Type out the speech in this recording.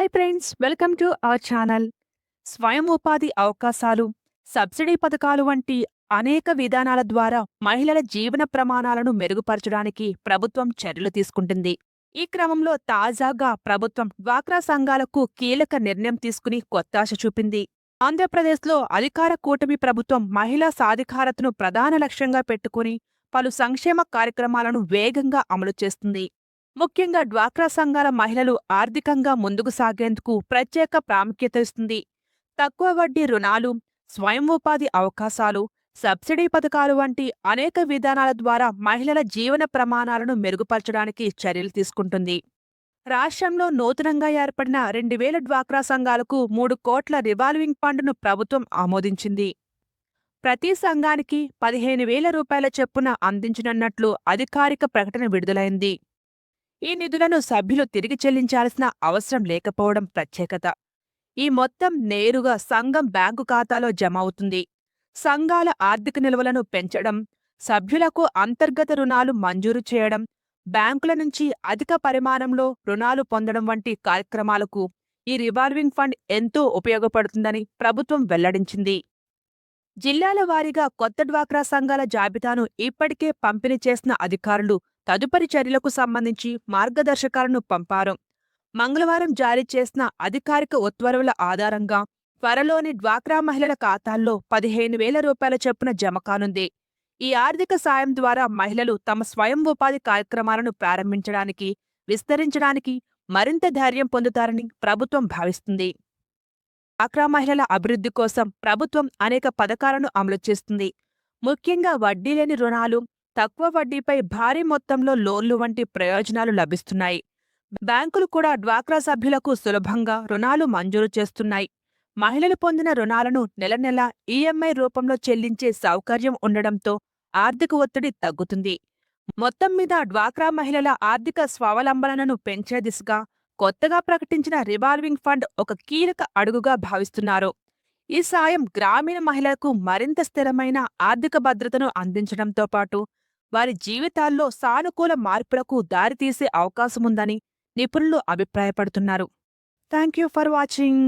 Hi friends welcome to our channel స్వయం ఉపాధి అవకాశాలు సబ్సిడీ పథకాలు వంటి అనేక విధానాల ద్వారా మహిళల జీవన ప్రమాణాలను మెరుగుపరచడానికి ప్రభుత్వం చర్యలు తీసుకుంటుంది. ఈ క్రమంలో తాజాగా ప్రభుత్వం డ్వాక్రా సంఘాలకు కీలక నిర్ణయం తీసుకుని కొత్తాశ చూపింది. ఆంధ్రప్రదేశ్లో అధికార కూటమి ప్రభుత్వం మహిళా సాధికారతను ప్రధాన లక్ష్యంగా పెట్టుకుని పలు సంక్షేమ కార్యక్రమాలను వేగంగా అమలు చేస్తుంది. ముఖ్యంగా డ్వాక్రా సంఘాల మహిళలు ఆర్థికంగా ముందుకు సాగేందుకు ప్రత్యేక ప్రాముఖ్యత ఇస్తుంది. తక్కువ వడ్డీ రుణాలు స్వయం ఉపాధి అవకాశాలు సబ్సిడీ పథకాలు వంటి అనేక విధానాల ద్వారా మహిళల జీవన ప్రమాణాలను మెరుగుపరచడానికి చర్యలు తీసుకుంటుంది. రాష్ట్రంలో నూతనంగా ఏర్పడిన రెండు వేల డ్వాక్రా సంఘాలకు మూడు కోట్ల రివాల్వింగ్ ఫండ్ను ప్రభుత్వం ఆమోదించింది. ప్రతి సంఘానికి పదిహేను వేల రూపాయల చొప్పున అందించనున్నట్లు అధికారిక ప్రకటన విడుదలైంది. ఈ నిధులను సభ్యులు తిరిగి చెల్లించాల్సిన అవసరం లేకపోవడం ప్రత్యేకత. ఈ మొత్తం నేరుగా సంఘం బ్యాంకు ఖాతాలో జమ అవుతుంది. సంఘాల ఆర్థిక నిల్వలను పెంచడం సభ్యులకు అంతర్గత రుణాలు మంజూరు చేయడం బ్యాంకుల నుంచి అధిక పరిమాణంలో రుణాలు పొందడం వంటి కార్యక్రమాలకు ఈ రివాల్వింగ్ ఫండ్ ఎంతో ఉపయోగపడుతుందని ప్రభుత్వం వెల్లడించింది. జిల్లాల వారీగా కొత్త డ్వాక్రా సంఘాల జాబితాను ఇప్పటికే పంపిణీ చేసిన అధికారులు తదుపరి చర్యలకు సంబంధించి మార్గదర్శకాలను పంపారు. మంగళవారం జారీ చేసిన అధికారిక ఉత్తర్వుల ఆధారంగా త్వరలోని డ్వాక్రా మహిళల ఖాతాల్లో పదిహేను వేల రూపాయల చొప్పున జమ కానుంది. ఈ ఆర్థిక సాయం ద్వారా మహిళలు తమ స్వయం ఉపాధి కార్యక్రమాలను ప్రారంభించడానికి విస్తరించడానికి మరింత ధైర్యం పొందుతారని ప్రభుత్వం భావిస్తుంది. డ్వాక్రా మహిళల అభివృద్ధి కోసం ప్రభుత్వం అనేక పథకాలను అమలు చేస్తుంది. ముఖ్యంగా వడ్డీ లేని రుణాలు తక్కువ వడ్డీపై భారీ మొత్తంలో లోన్లు వంటి ప్రయోజనాలు లభిస్తున్నాయి. బ్యాంకులు కూడా డ్వాక్రా సభ్యులకు సులభంగా రుణాలు మంజూరు చేస్తున్నాయి. మహిళలు పొందిన రుణాలను నెల నెల ఈఎంఐ రూపంలో చెల్లించే సౌకర్యం ఉండడంతో ఆర్థిక ఒత్తిడి తగ్గుతుంది. మొత్తం మీద డ్వాక్రా మహిళల ఆర్థిక స్వావలంబనను పెంచే దిశగా కొత్తగా ప్రకటించిన రివాల్వింగ్ ఫండ్ ఒక కీలక అడుగుగా భావిస్తున్నారు. ఈ సాయం గ్రామీణ మహిళలకు మరింత స్థిరమైన ఆర్థిక భద్రతను అందించడంతో పాటు వారి జీవితాల్లో సానుకూల మార్పులకు దారితీసే అవకాశముందని నిపుణులు అభిప్రాయపడుతున్నారు. Thank you for watching.